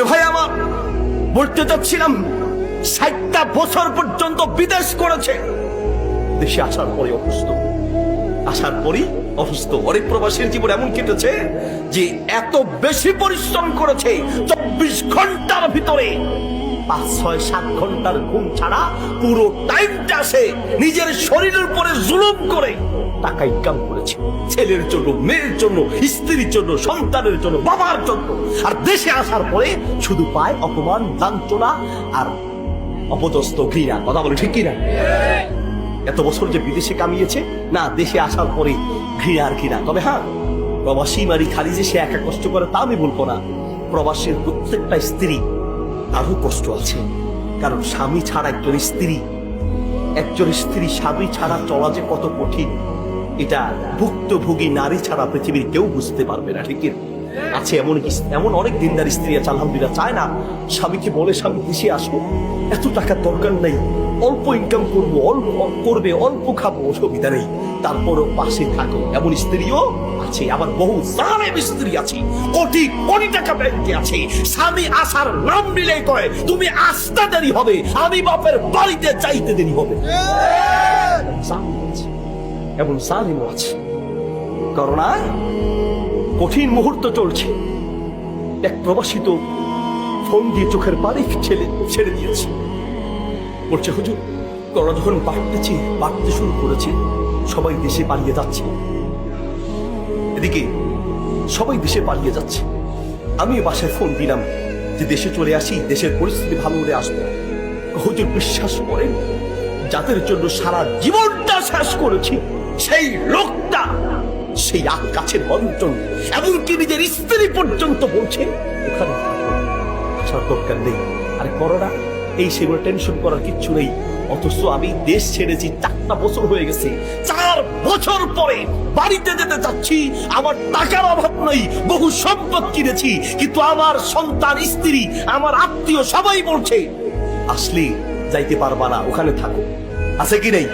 ভাই বলতে চাচ্ছিলাম ষাটটা বছর পর্যন্ত বিদেশ করেছে। দেশে আসার পরে অসুস্থ। আসার পরই অসুস্থ। অনেক প্রবাসীর জীবন এমন কেটেছে যে এত বেশি পরিশ্রম করেছে চব্বিশ ঘণ্টার ভিতরে। পাঁচ, ছয়, সাত ঘণ্টার ঘুম ছাড়া পুরো টাইমটা সে নিজের শরীরের উপরে জুলুম করে টাকা ইনকাম করেছে। ছেলের জন্য, মেয়ের জন্য, স্ত্রীর জন্য, সন্তানের জন্য, বাবার জন্য। আর দেশে আসার পরে শুধু পায় অপমান, লাঞ্ছনা আর অপদস্থ ঘৃণা। কথা বলে ঠিক কিনা? এত বছর যে বিদেশে কামিয়েছে, না, দেশে আসার পরে ঘৃণা আর ঘৃণা। তবে হ্যাঁ প্রবাসী মারি খালি যে সে একা কষ্ট করে তা আমি বলব না। প্রবাসীর প্রত্যেকটা স্ত্রী আরও কষ্ট আছে কারণ স্বামী ছাড়া একজন স্ত্রী একজন স্ত্রী স্বামী ছাড়া চলা যে কত কঠিন, এটা ভুক্তভোগী নারী ছাড়া পৃথিবীর কেউ বুঝতে পারবে না, ঠিক? আছে এমন এমন অনেক দিনদার স্ত্রী আছে, আলহামদুলিল্লাহ। চায় না, স্বামীকে বলে স্বামী দেশে আসো এত টাকার দরকার নেই। অল্প ইনকাম করব, অল্প করবে, অল্প খাব অসুবিধা নেই। তারপরও পাশে থাকো। এমন স্ত্রীও আছে, আবার বহু জালেম স্ত্রী আছে। কোটি কোটি টাকা ব্যাংকে আছে। স্বামী আসার নাম নিলে কয়, তুমি আসতে দেরি হবে। আমি বাপের বাড়িতে চাইতে দেরি হবে। এমন জালিমও আছে। করোনায় কঠিন মুহূর্ত চলছে। এক প্রবাসী তো ফোন দিয়ে চোখের পানি ছেড়ে ছেড়ে দিয়েছে। বলছে, হুজুর করোনা যখন বাড়তেছে বাড়তে শুরু করেছে, সবাই দেশে পালিয়ে যাচ্ছে। এদিকে সবাই দেশে পালিয়ে যাচ্ছে। আমি বাসায় ফোন দিলাম যে দেশে চলে আসি, দেশের পরিস্থিতি ভালো হলে আসব। হুজুর বিশ্বাস করেন, যাদের জন্য সারা জীবনটা শেষ করেছি, সেই লোকটা সেই আগ কাছের বন্টন এমনকি নিজের স্ত্রী পর্যন্ত বলছে ওখানে আসার দরকার নেই। আর করোনা এই সেগুলো টেনশন করার কিচ্ছু নেই। অথচ আমি দেশ ছেড়েছি, চারটা বছর হয়ে গেছে। চার বছর পরে বাড়িতে যেতে চাচ্ছি। আমার টাকার অভাব নেই। বহু সম্পদ কিনেছি। কিন্তু আমার সন্তান, স্ত্রী, আমার আত্মীয় সবাই বলছে, আসলে যাইতে পারবা না। ওখানে থাকো। আছে কি নেই?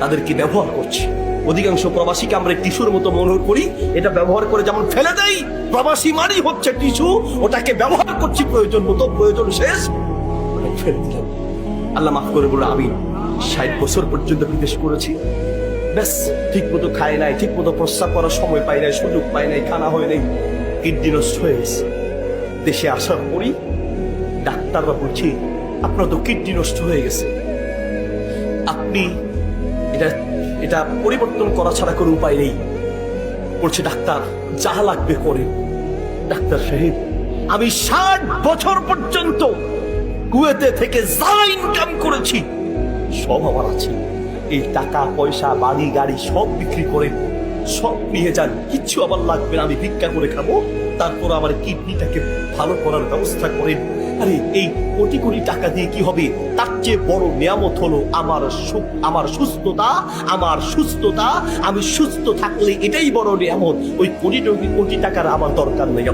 তাদেরকে ব্যবহার করছি। অধিকাংশ প্রবাসীকে আমরা টিস্যুর মতো মনে করি, এটা ব্যবহার করে যেমন ফেলে দেই, প্রবাসী মানি হচ্ছে টিস্যু, ওটাকে ব্যবহার করছি, প্রয়োজন মতো, প্রয়োজন শেষ। ফেলে দিলাম। আল্লাহ মাফ করে বলে আমি ষাট বছর পর্যন্ত বিদেশ করেছি। ব্যাস ঠিক মতো খায় নাই ঠিক মতো প্রস্রাব করার সময় পাই নাই, সুযোগ পাই নাই, খানা হয় নাই কিডনি নষ্ট হয়ে গেছে। দেশে আসার পরই ডাক্তাররা বলছি, আপনার তো কিডনি নষ্ট হয়ে গেছে। আপনি এটা এটা পরিবর্তন করা ছাড়া কোনো উপায় নেই। বলছে, ডাক্তার যা লাগবে করে ডাক্তার সাহেব, আমি ষাট বছর পর্যন্ত কুয়েতে থেকে যা ইনকাম করেছি, সব আমার আছে। এই টাকা, পয়সা, বাড়ি, গাড়ি সব বিক্রি করে সব নিয়ে যান। কিচ্ছু আমার লাগবে না, আমি ভিক্ষা করে খাব। তারপর আমার কিডনিটাকে ভালো করার ব্যবস্থা করেন। আরে, এই কোটি কোটি টাকা দিয়ে কি হবে? তার চেয়ে বড় নিয়ামত হলো আমার সুখ আমার সুস্থতা আমার সুস্থতা, আমি সুস্থ থাকলে এটাই বড় নিয়ামত। ওই কোটি কোটি টাকার আমার দরকার নেই।